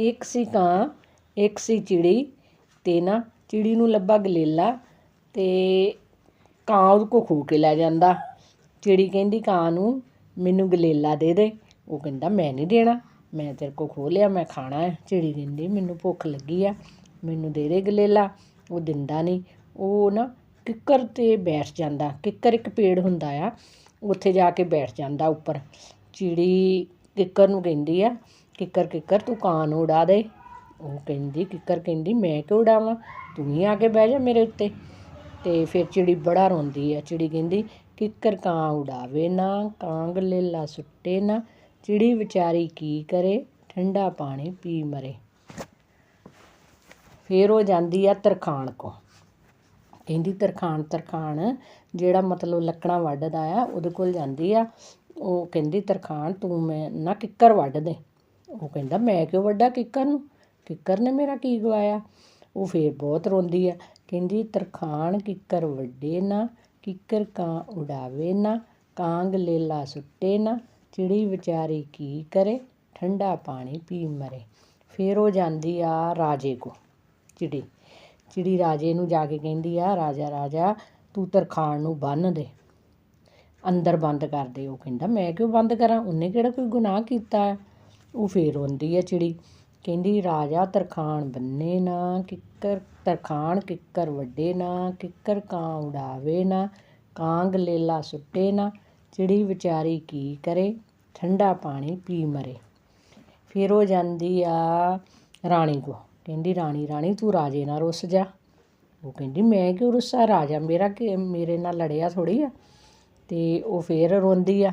ਇੱਕ ਸੀ ਕਾਂ, ਇੱਕ ਸੀ ਚਿੜੀ ਅਤੇ ਨਾ ਚਿੜੀ ਨੂੰ ਲੱਭਾ ਗਲੇਲਾ ਅਤੇ ਕਾਂ ਉਹਦੇ ਕੋ ਖੋ ਕੇ ਲੈ ਜਾਂਦਾ। ਚਿੜੀ ਕਹਿੰਦੀ, ਕਾਂ ਨੂੰ ਮੈਨੂੰ ਗਲੇਲਾ ਦੇ ਦੇ। ਉਹ ਕਹਿੰਦਾ, ਮੈਂ ਨਹੀਂ ਦੇਣਾ, ਮੈਂ ਤੇਰੇ ਕੋ ਖੋਹ ਲਿਆ, ਮੈਂ ਖਾਣਾ ਹੈ। ਚਿੜੀ ਕਹਿੰਦੀ, ਮੈਨੂੰ ਭੁੱਖ ਲੱਗੀ ਆ, ਮੈਨੂੰ ਦੇ ਦੇ ਗਲੇਲਾ। ਉਹ ਦਿੰਦਾ ਨਹੀਂ। ਉਹ ਨਾ ਕਿੱਕਰ ਤੇ ਬੈਠ ਜਾਂਦਾ। ਕਿੱਕਰ ਇੱਕ ਪੇੜ ਹੁੰਦਾ ਆ, ਉੱਥੇ ਜਾ ਕੇ ਬੈਠ ਜਾਂਦਾ ਉੱਪਰ। ਚਿੜੀ ਕਿੱਕਰ ਨੂੰ ਕਹਿੰਦੀ ਆ ਕਿੱਕਰ ਕਿੱਕਰ ਤੂੰ ਕਾਂ ਨੂੰ ਉਡਾ ਦੇ। ਉਹ ਕਹਿੰਦੀ, ਕਿੱਕਰ ਕਹਿੰਦੀ, ਮੈਂ ਕਿਉਂ ਉਡਾਵਾਂ? ਤੂੰ ਹੀ ਆ ਕੇ ਬਹਿ ਜਾ ਮੇਰੇ ਉੱਤੇ। ਤੇ ਫਿਰ ਚਿੜੀ ਬੜਾ ਰੋਂਦੀ ਆ। ਚਿੜੀ ਕਹਿੰਦੀ, ਕਿੱਕਰ ਕਾਂ ਉਡਾਵੇ ਨਾ, ਕਾਂਗ ਲੇਲਾ ਸੁੱਟੇ ਨਾ। ਚਿੜੀ ਵਿਚਾਰੀ ਕੀ ਕਰੇ? ਠੰਡਾ ਪਾਣੀ ਪੀ ਮਰੇ। ਫਿਰ ਉਹ ਜਾਂਦੀ ਆ ਤਰਖਾਣ ਕੋ ਕਹਿੰਦੀ, ਤਰਖਾਣ ਤਰਖਾਣ, ਜਿਹੜਾ ਮਤਲਬ ਲੱਕੜਾਂ ਵੱਢਦਾ ਆ, ਉਹਦੇ ਕੋਲ ਜਾਂਦੀ ਆ। ਉਹ ਕਹਿੰਦੀ, ਤਰਖਾਣ, ਤੂੰ ਮੈਂ ਨਾ ਕਿੱਕਰ ਵੱਢ ਦੇ। ਉਹ ਕਹਿੰਦਾ, ਮੈਂ ਕਿਉਂ ਵੱਡਾ ਕਿੱਕਰ ਨੂੰ? ਕਿੱਕਰ ਨੇ ਮੇਰਾ ਕੀ ਗਵਾਇਆ? ਉਹ ਫੇਰ ਬਹੁਤ ਰੋਂਦੀ ਆ। ਕਹਿੰਦੀ, ਤਰਖਾਣ ਕਿੱਕਰ ਵੱਡੇ ਨਾ, ਕਿੱਕਰ ਕਾਂ ਉਡਾਵੇ ਨਾ, ਕਾਂਗ ਲੇਲਾ ਸੁੱਟੇ ਨਾ, ਚਿੜੀ ਵਿਚਾਰੀ ਕੀ ਕਰੇ, ਠੰਡਾ ਪਾਣੀ ਪੀ ਮਰੇ। ਫੇਰ ਉਹ ਜਾਂਦੀ ਆ ਰਾਜੇ ਕੋ ਚਿੜੀ। ਚਿੜੀ ਰਾਜੇ ਨੂੰ ਜਾ ਕੇ ਕਹਿੰਦੀ ਆ, ਰਾਜਾ ਰਾਜਾ, ਤੂੰ ਤਰਖਾਣ ਨੂੰ ਬੰਨ ਦੇ। ਅੰਦਰ ਬੰਦ ਕਰ ਦੇ। ਉਹ ਕਹਿੰਦਾ, ਮੈਂ ਕਿਉਂ ਬੰਦ ਕਰਾਂ? ਉਹਨੇ ਕਿਹੜਾ ਕੋਈ ਗੁਨਾਹ ਕੀਤਾ ਹੈ? ਉਹ ਫੇਰ ਰੋਂਦੀ ਆ ਚਿੜੀ। ਕਹਿੰਦੀ, ਰਾਜਾ ਤਰਖਾਣ ਬੰਨੇ ਨਾ, ਕਿੱਕਰ, ਤਰਖਾਣ ਕਿੱਕਰ ਵੱਡੇ ਨਾ, ਕਿੱਕਰ ਕਾਂ ਉਡਾਵੇ ਨਾ, ਕਾਂਗ ਲੇਲਾ ਸੁੱਟੇ ਨਾ, ਚਿੜੀ ਵਿਚਾਰੀ ਕੀ ਕਰੇ, ਠੰਡਾ ਪਾਣੀ ਪੀ ਮਰੇ। ਫਿਰ ਉਹ ਜਾਂਦੀ ਆ ਰਾਣੀ ਕੋ ਕਹਿੰਦੀ, ਰਾਣੀ ਰਾਣੀ, ਤੂੰ ਰਾਜੇ ਨਾਲ ਰੁੱਸ ਜਾ। ਉਹ ਕਹਿੰਦੀ, ਮੈਂ ਕਿਉਂ ਰੁੱਸਾ? ਰਾਜਾ ਮੇਰਾ ਕਿ, ਮੇਰੇ ਨਾਲ ਲੜਿਆ ਥੋੜੀ ਆ। ਤੇ ਉਹ ਫੇਰ ਰੋਂਦੀ ਆ।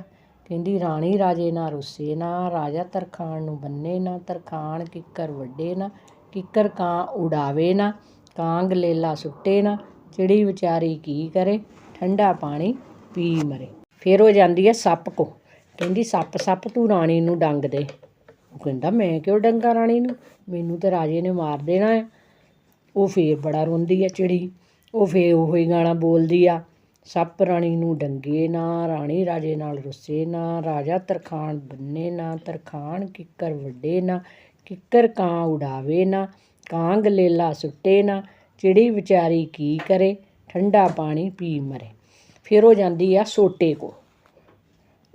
ਕਹਿੰਦੀ, ਰਾਣੀ ਰਾਜੇ ਨਾ ਰੁੱਸੇ ਨਾ, ਰਾਜਾ ਤਰਖਾਣ ਨੂੰ ਬੰਨੇ ਨਾ, ਤਰਖਾਣ ਕਿੱਕਰ ਵੱਡੇ ਨਾ, ਕਿੱਕਰ ਕਾਂ ਉਡਾਵੇ ਨਾ ਕਾਂਗ ਲੇਲਾ ਸੁੱਟੇ ਨਾ ਚਿੜੀ ਵਿਚਾਰੀ ਕੀ ਕਰੇ, ਠੰਡਾ ਪਾਣੀ ਪੀ ਮਰੇ। ਫਿਰ ਉਹ ਜਾਂਦੀ ਹੈ ਸੱਪ ਕੋ ਕਹਿੰਦੀ, ਸੱਪ ਸੱਪ, ਤੂੰ ਰਾਣੀ ਨੂੰ ਡੰਗ ਦੇ। ਉਹ ਕਹਿੰਦਾ, ਮੈਂ ਕਿਉਂ ਡੰਗਾ ਰਾਣੀ ਨੂੰ? ਮੈਨੂੰ ਤੇ ਰਾਜੇ ਨੇ ਮਾਰ ਦੇਣਾ ਹੈ ਉਹ ਫੇਰ ਬੜਾ ਰੋਂਦੀ ਆ ਚਿੜੀ। ਉਹ ਫੇਰ ਉਹੋ ਹੀ ਗਾਣਾ ਬੋਲਦੀ ਆ। ਸੱਪ ਰਾਣੀ ਨੂੰ ਡੰਗੇ ਨਾ, ਰਾਣੀ ਰਾਜੇ ਨਾਲ ਰੁੱਸੇ ਨਾ, ਰਾਜਾ ਤਰਖਾਣ ਬੰਨੇ ਨਾ, ਤਰਖਾਣ ਕਿੱਕਰ ਵੱਡੇ ਨਾ, ਕਿੱਕਰ ਕਾਂ ਉਡਾਵੇ ਨਾ ਕਾਂ ਗਲੇਲਾ ਸੁੱਟੇ ਨਾ, ਚਿੜੀ ਵਿਚਾਰੀ ਕੀ ਕਰੇ, ਠੰਡਾ ਪਾਣੀ ਪੀ ਮਰੇ। ਫਿਰ ਉਹ ਜਾਂਦੀ ਆ ਸੋਟੇ ਕੋ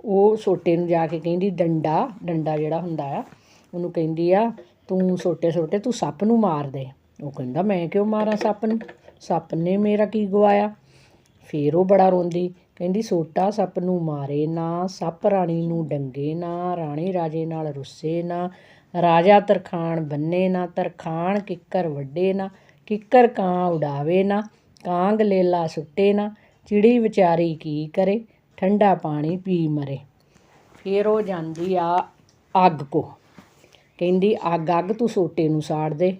ਉਹ ਸੋਟੇ ਨੂੰ ਜਾ ਕੇ ਕਹਿੰਦੀ, ਡੰਡਾ ਡੰਡਾ ਜਿਹੜਾ ਹੁੰਦਾ ਆ, ਉਹਨੂੰ ਕਹਿੰਦੀ ਆ, ਤੂੰ ਸੋਟੇ ਸੋਟੇ, ਤੂੰ ਸੱਪ ਨੂੰ ਮਾਰ ਦੇ। ਉਹ ਕਹਿੰਦਾ, ਮੈਂ ਕਿਉਂ ਮਾਰਾਂ ਸੱਪ ਨੂੰ? ਸੱਪ ਨੇ ਮੇਰਾ ਕੀ ਗਵਾਇਆ? ਫੇਰ ਉਹ ਬੜਾ ਰੋਂਦੀ, ਕਹਿੰਦੀ, ਸੋਟਾ ਸੱਪ ਨੂੰ ਮਾਰੇ ਨਾ, ਸੱਪ ਰਾਣੀ ਨੂੰ ਡੰਗੇ ਨਾ, ਰਾਣੀ ਰਾਜੇ ਨਾਲ ਰੁੱਸੇ ਨਾ, ਰਾਜਾ ਤਰਖਾਣ ਬੰਨੇ ਨਾ, ਤਰਖਾਣ ਕਿੱਕਰ ਵੱਡੇ ਨਾ, ਕਿੱਕਰ ਕਾਂ ਉਡਾਵੇ ਨਾ, ਕਾਂਗ ਲੇਲਾ ਸੁੱਟੇ ਨਾ, ਚਿੜੀ ਵਿਚਾਰੀ ਕੀ ਕਰੇ, ਠੰਡਾ ਪਾਣੀ ਪੀ ਮਰੇ। ਫੇਰ ਉਹ ਜਾਂਦੀ ਆ ਅੱਗ ਕੋ ਕਹਿੰਦੀ, ਅੱਗ ਅੱਗ ਤੂੰ ਸੋਟੇ ਨੂੰ ਸਾੜ ਦੇ।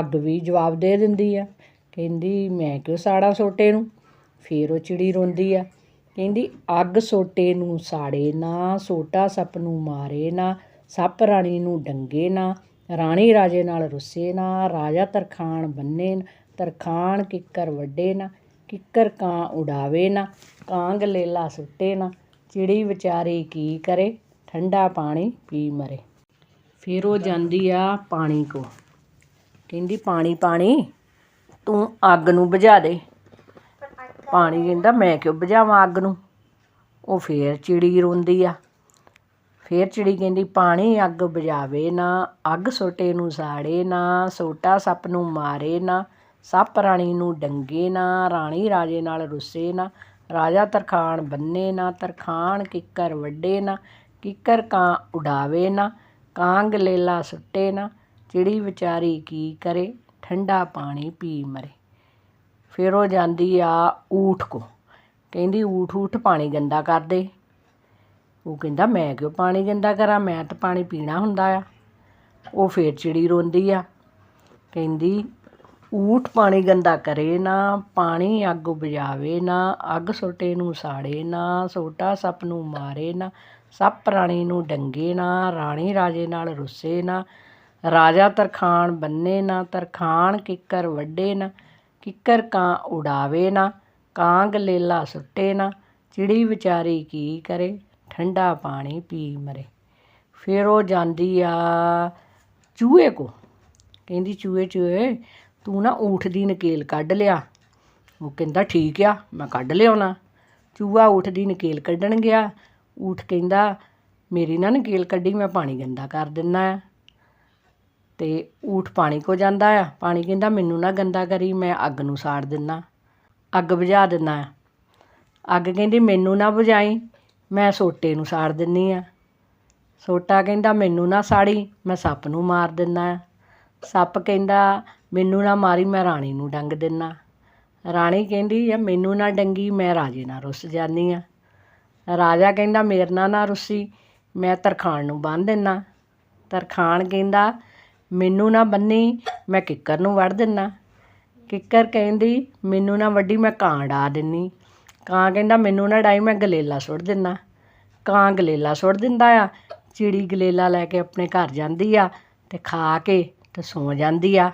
ਅੱਗ ਵੀ ਜਵਾਬ ਦੇ ਦਿੰਦੀ ਆ। ਕਹਿੰਦੀ, ਮੈਂ ਕਿਉਂ ਸਾੜਾਂ ਸੋਟੇ ਨੂੰ? ਫੇਰ ਉਹ ਚਿੜੀ ਰੋਂਦੀ ਆ। ਕਹਿੰਦੀ, ਅੱਗ ਸੋਟੇ ਨੂੰ ਸਾੜੇ ਨਾ, ਸੋਟਾ ਸੱਪ ਨੂੰ ਮਾਰੇ ਨਾ, ਸੱਪ ਰਾਣੀ ਨੂੰ ਡੰਗੇ ਨਾ, ਰਾਣੀ ਰਾਜੇ ਨਾਲ ਰੁੱਸੇ ਨਾ, ਰਾਜਾ ਤਰਖਾਣ ਬੰਨੇ ਨਾ, ਤਰਖਾਣ ਕਿੱਕਰ ਵੱਡੇ ਨਾ, ਕਿੱਕਰ ਕਾਂ ਉਡਾਵੇ ਨਾ ਕਾਂਗ ਲੇਲਾ ਸੁੱਟੇ ਨਾ, ਚਿੜੀ ਵਿਚਾਰੀ ਕੀ ਕਰੇ, ਠੰਡਾ ਪਾਣੀ ਪੀ ਮਰੇ। ਫਿਰ ਉਹ ਜਾਂਦੀ ਆ ਪਾਣੀ ਕੋ ਕਹਿੰਦੀ, ਪਾਣੀ ਪਾਣੀ, ਤੂੰ ਅੱਗ ਨੂੰ ਬੁਝਾ ਦੇ। ਪਾਣੀ ਕਹਿੰਦਾ ਮੈਂ ਕਿਉਂ ਬੁਝਾਵਾਂ ਅੱਗ ਨੂੰ? ਉਹ ਫੇਰ ਚਿੜੀ ਰੋਂਦੀ ਆ। ਫੇਰ ਚਿੜੀ ਕਹਿੰਦੀ, ਪਾਣੀ ਅੱਗ ਬੁਝਾਵੇ ਨਾ, ਅੱਗ ਸੋਟੇ ਨੂੰ ਸਾੜੇ ਨਾ, ਸੋਟਾ ਸੱਪ ਨੂੰ ਮਾਰੇ ਨਾ, ਸੱਪ ਰਾਣੀ ਨੂੰ ਡੰਗੇ ਨਾ, ਰਾਣੀ ਰਾਜੇ ਨਾਲ ਰੁੱਸੇ ਨਾ, ਰਾਜਾ ਤਰਖਾਣ ਬੰਨੇ ਨਾ, ਤਰਖਾਣ ਕਿੱਕਰ ਵੱਡੇ ਨਾ, ਕਿੱਕਰ ਕਾਂ ਉਡਾਵੇ ਨਾ ਕਾਂਗ ਲੇਲਾ ਸੁੱਟੇ ਨਾ, ਚਿੜੀ ਵਿਚਾਰੀ ਕੀ ਕਰੇ? ਠੰਡਾ ਪਾਣੀ ਪੀ ਮਰੇ। ਫਿਰ ਉਹ ਜਾਂਦੀ ਆ ਊਠ ਕੋ। ਕਹਿੰਦੀ ਊਠ ਊਠ ਪਾਣੀ ਗੰਦਾ ਕਰ ਦੇ। ਉਹ ਕਹਿੰਦਾ, ਮੈਂ ਕਿਉਂ ਪਾਣੀ ਗੰਦਾ ਕਰਾਂ? ਮੈਂ ਤਾਂ ਪਾਣੀ ਪੀਣਾ ਹੁੰਦਾ ਆ। ਉਹ ਫੇਰ ਚਿੜੀ ਰੋਂਦੀ ਆ। ਕਹਿੰਦੀ, ਊਠ ਪਾਣੀ ਗੰਦਾ ਕਰੇ ਨਾ, ਪਾਣੀ ਅੱਗ ਬੁਝਾਵੇ ਨਾ, ਅੱਗ ਸੋਟੇ ਨੂੰ ਸਾੜੇ ਨਾ, ਸੋਟਾ ਸੱਪ ਨੂੰ ਮਾਰੇ ਨਾ, ਸੱਪ ਰਾਣੀ ਨੂੰ ਡੰਗੇ ਨਾ, ਰਾਣੀ ਰਾਜੇ ਨਾਲ ਰੁੱਸੇ ਨਾ, ਰਾਜਾ ਤਰਖਾਣ ਬੰਨੇ ਨਾ, ਤਰਖਾਣ ਕਿੱਕਰ ਵੱਡੇ ਨਾ ਕਿੱਕਰ ਕਾਂ ਉਡਾਵੇ ਨਾ, ਕਾਂਗ ਲੇਲਾ ਸੁੱਟੇ ਨਾ, ਚਿੜੀ ਵਿਚਾਰੀ ਕੀ ਕਰੇ, ਠੰਡਾ ਪਾਣੀ ਪੀ ਮਰੇ। ਫਿਰ ਉਹ ਜਾਂਦੀ ਆ ਚੂਹੇ ਕੋ ਕਹਿੰਦੀ, ਚੂਹੇ ਚੂਹੇ, ਤੂੰ ਨਾ ਊਠ ਦੀ ਨਕੇਲ ਕੱਢ ਲਿਆ। ਉਹ ਕਹਿੰਦਾ, ਠੀਕ ਆ, ਮੈਂ ਕੱਢ ਲਿਆਉਣਾ। ਚੂਹਾ ਊਠ ਦੀ ਨਕੇਲ ਕੱਢਣ ਗਿਆ। ਊਠ ਕਹਿੰਦਾ, ਮੇਰੀ ਨਾ ਨਕੇਲ ਕੱਢੀ, ਮੈਂ ਪਾਣੀ ਗੰਦਾ ਕਰ ਦਿੰਦਾ ਆ। ਤੇ ਊਠ ਪਾਣੀ ਕੋ ਜਾਂਦਾ ਆ। ਪਾਣੀ ਕਹਿੰਦਾ, ਮੈਨੂੰ ਨਾ ਗੰਦਾ ਕਰੀ, ਮੈਂ ਅੱਗ ਨੂੰ ਸਾੜ ਦਿੰਦਾ ਅੱਗ ਬੁਝਾ ਦਿੰਦਾ ਅੱਗ ਕਹਿੰਦੀ, ਮੈਨੂੰ ਨਾ ਬੁਝਾਈ, ਮੈਂ ਸੋਟੇ ਨੂੰ ਸਾੜ ਦਿੰਨੀ ਆ। ਸੋਟਾ ਕਹਿੰਦਾ, ਮੈਨੂੰ ਨਾ ਸਾੜੀ, ਮੈਂ ਸੱਪ ਨੂੰ ਮਾਰ ਦਿੰਦਾ ਸੱਪ ਕਹਿੰਦਾ, ਮੈਨੂੰ ਨਾ ਮਾਰੀ, ਮੈਂ ਰਾਣੀ ਨੂੰ ਡੰਗ ਦਿੰਦਾ ਰਾਣੀ ਕਹਿੰਦੀ ਆ, ਮੈਨੂੰ ਨਾ ਡੰਗੀ, ਮੈਂ ਰਾਜੇ ਨਾਲ ਰੁੱਸ ਜਾਂਦੀ ਆ। ਰਾਜਾ ਕਹਿੰਦਾ, ਮੇਰੇ ਨਾਲ ਨਾ ਰੁੱਸੀ, ਮੈਂ ਤਰਖਾਣ ਨੂੰ ਬੰਨ ਦਿੰਦਾ ਤਰਖਾਣ ਕਹਿੰਦਾ ਮੈਨੂੰ ਨਾ ਬੰਨੀ, ਮੈਂ ਕਿੱਕਰ ਨੂੰ ਵੱਢ ਦਿੰਦਾ ਕਿੱਕਰ ਕਹਿੰਦੀ, ਮੈਨੂੰ ਨਾ ਵੱਢੀ ਮੈਂ ਕਾਂ ਡਾ ਦਿੰਦੀ ਕਾਂ ਕਹਿੰਦਾ, ਮੈਨੂੰ ਨਾ ਡਾਈ, ਮੈਂ ਗਲੇਲਾ ਸੁੱਟ ਦਿੰਦਾ ਕਾਂ ਗਲੇਲਾ ਸੁੱਟ ਦਿੰਦਾ ਆ, ਚਿੜੀ ਗਲੇਲਾ ਲੈ ਕੇ ਆਪਣੇ ਘਰ ਜਾਂਦੀ ਆ ਅਤੇ ਖਾ ਕੇ ਅਤੇ ਸੌਂ ਜਾਂਦੀ ਆ।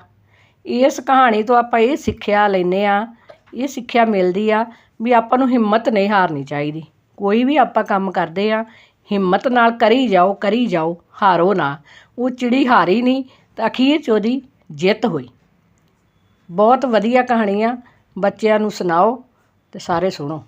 ਇਸ ਕਹਾਣੀ ਤੋਂ ਆਪਾਂ ਇਹ ਸਿੱਖਿਆ ਲੈਂਦੇ ਹਾਂ ਇਹ ਸਿੱਖਿਆ ਮਿਲਦੀ ਆ ਵੀ ਆਪਾਂ ਨੂੰ ਹਿੰਮਤ ਨਹੀਂ ਹਾਰਨੀ ਚਾਹੀਦੀ। ਕੋਈ ਵੀ ਆਪਾਂ ਕੰਮ ਕਰਦੇ ਆ, ਹਿੰਮਤ ਨਾਲ ਕਰੀ ਜਾਓ ਕਰੀ ਜਾਓ, ਹਾਰੋ ਨਾ। ਉਹ ਚਿੜੀ ਹਾਰੀ ਨਹੀਂ ਤਾਂ ਅਖੀਰ 'ਚ ਉਹਦੀ ਜਿੱਤ ਹੋਈ। ਬਹੁਤ ਵਧੀਆ ਕਹਾਣੀ ਆ ਬੱਚਿਆਂ ਨੂੰ ਸੁਣਾਓ ਅਤੇ ਸਾਰੇ ਸੁਣੋ।